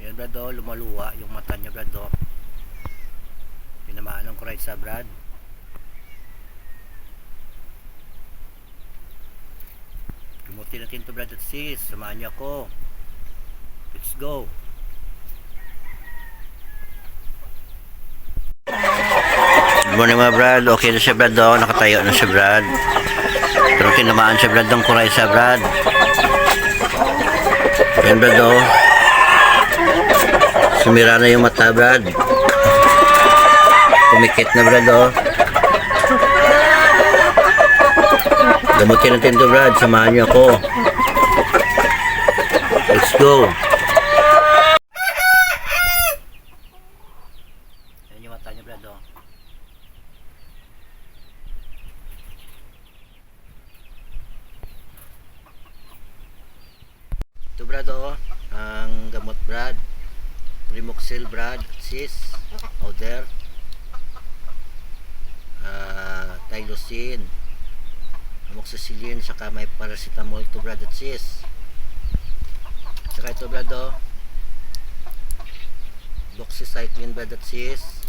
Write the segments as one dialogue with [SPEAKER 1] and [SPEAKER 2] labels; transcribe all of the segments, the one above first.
[SPEAKER 1] Yan Brad oh, lumaluwa yung mata niya Brad oh. Tinamaan ng kuray sa Brad. Gumutin natin to Brad at sis. Samahan niyo ako. Let's go. Good morning mga Brad. Okay na siya Brad oh. Nakatayo na siya Brad. Pero tinamaan siya Brad ng kuray sa Brad. Yan Brad oh. Sumira na yung mata Brad. Kumikit na Brad oh. Gamutin natin to Brad. Samahan niyo ako. Let's go. Yan yung mata niya Brad oh. Ito Brad oh. Ang gamot Brad. Primoxil Brad. Sis. Powder. Ah, Tylosin. Amoxicillin. Saka may paracetamol to Brad at sis. Saka ito Brad oh. Doxycycline Brad at sis.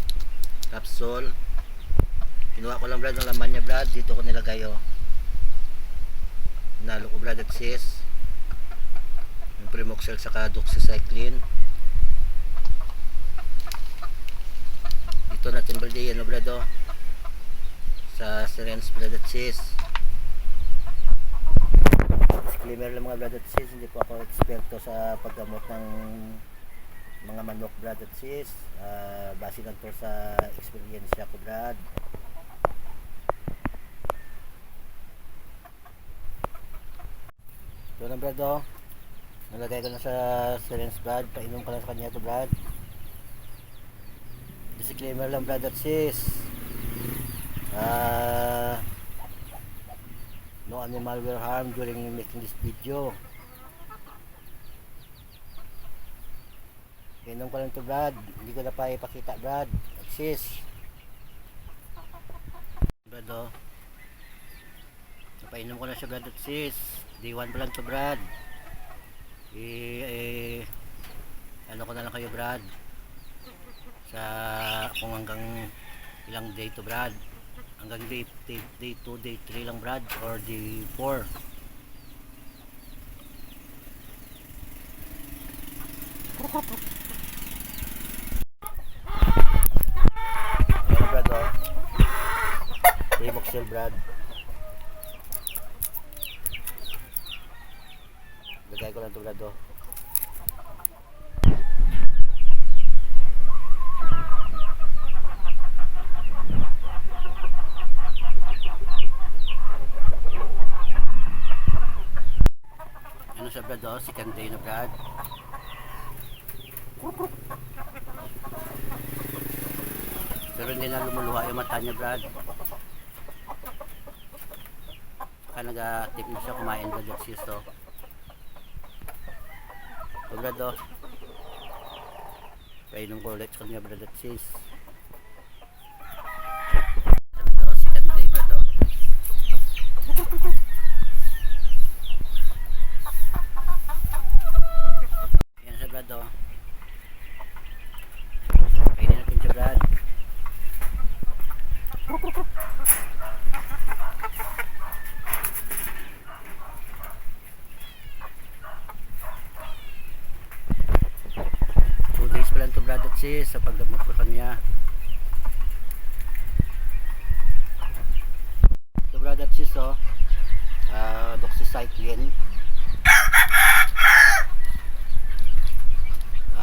[SPEAKER 1] Capsule. Kinuha ko lang Brad ng laman niya Brad. Dito ko nilagay oh. Nalo ko Brad at sis yung Primoxel saka Doxycycline dito natin balde yan brado sa syringe blood at sis. Disclaimer lang mga blood at sis. Hindi po ako eksperto sa paggamot ng mga manok blood at sis. Ah, base lang to sa experience ko brad. Ito na brado Nalagay ko na sa syringe Brad. Painom ko lang sa kanya to Brad. Disclaimer lang at sis. Ah, no animal will harm during making this video. Painom ko lang to Brad. Hindi ko na pa ipakita Brad. Sis. Brad oh. Napainom ko na siya Brad at sis. Day 1 pa lang to Brad eh, eh ano ko na lang kayo Brad sa kung hanggang ilang day to Brad? Hanggang day, day, day 2, day 3 lang Brad? Or day 4 Ayan Brad oh. Primoxil Brad. Lagay ko lang ito Brad oh Sa Brad oh? Si Kante na Brad. Pero hindi na lumuluha yung mata niya Brad. Kaya nag-tip na siya kumain Brad at sis oh. So Brad oh. Painom ko ulit sa kanya Brad at sis. Daw si Kante Brad oh. Yan sa Brad oh. Kainin natin siya Brad. Two days pa lang to Brad at sis sa pagdamot ko kanya. So Brad at sis oh. Uh, doxycycline.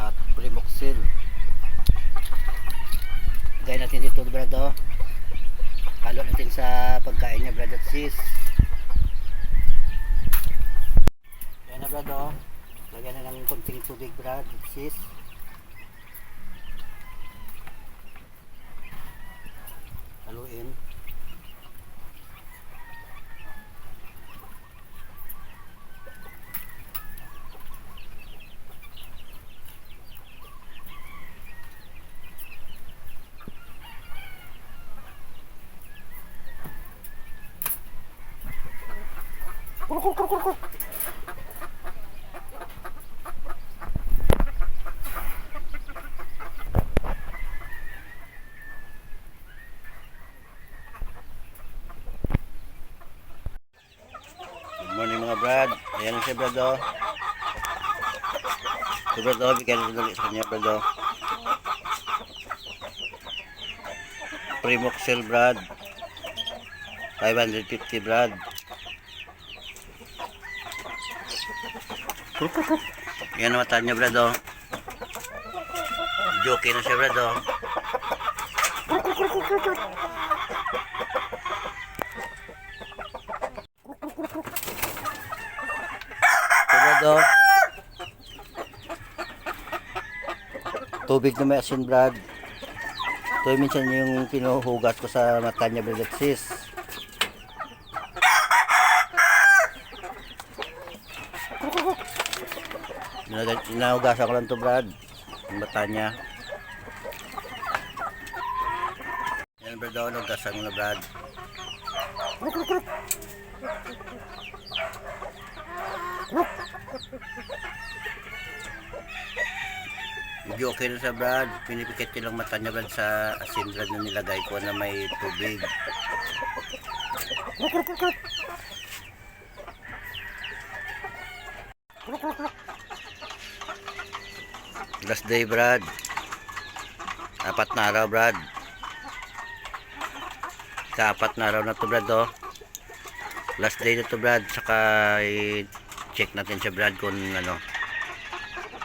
[SPEAKER 1] At Primoxil. Gaya dito Brad oh. Halo natin sa pagkain niya Brad at sis. Yan na Brad oh. Lagyan na ng konting tubig Brad at sis. kur, kur, kur, kur. morning mga brad. Ayan oh. si brad o. Si brad o, bigyan natin ulit sa kanya brad o. Primoxil brad. 550 brad. Yan ang mata niya Brad oh. Joke na siya oh. Brad oh. Tubig na may asin Brad. Ito yung minsan yung pinuhugas ko sa mata niya Brad sis. Inahugasan ko lang to Brad. Yung mata niya. Yan Brad oh, nahugasan ko na Brad. Medyo okay na sa Brad. Pinipikit lang mata niya Brad sa asin Brad na nilagay ko na may tubig. Last day Brad. Apat na araw Brad. Kaapat na araw na to Brad oh. Last day na to Brad. Saka i-check natin siya Brad kung ano.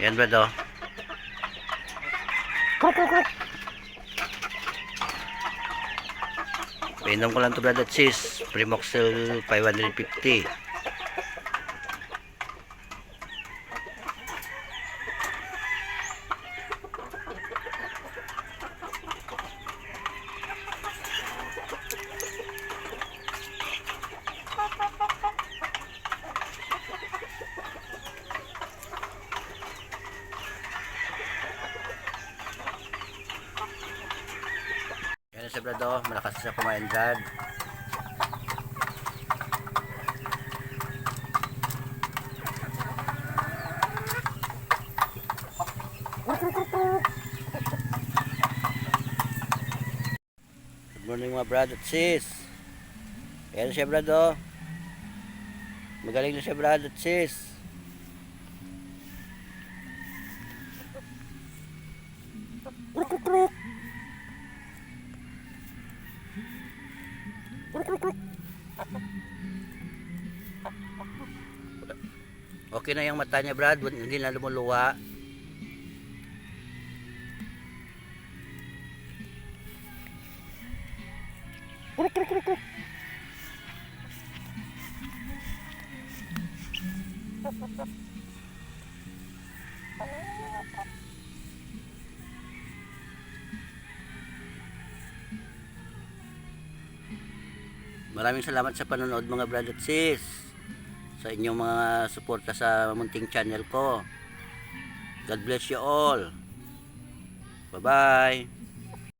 [SPEAKER 1] Yan Brad oh. Painom ko lang to Brad at sis. Primoxil 550. Brad oh. Malakas siya kumain Brad. Good morning mga brad at sis. Ayan siya. Magaling na siya brad at sis. Okay na yung mata niya brad, hindi na lumuluwa. Maraming salamat sa panonood mga brad at sis. Sa inyong mga suporta sa munting channel ko. God bless you all. Bye-bye.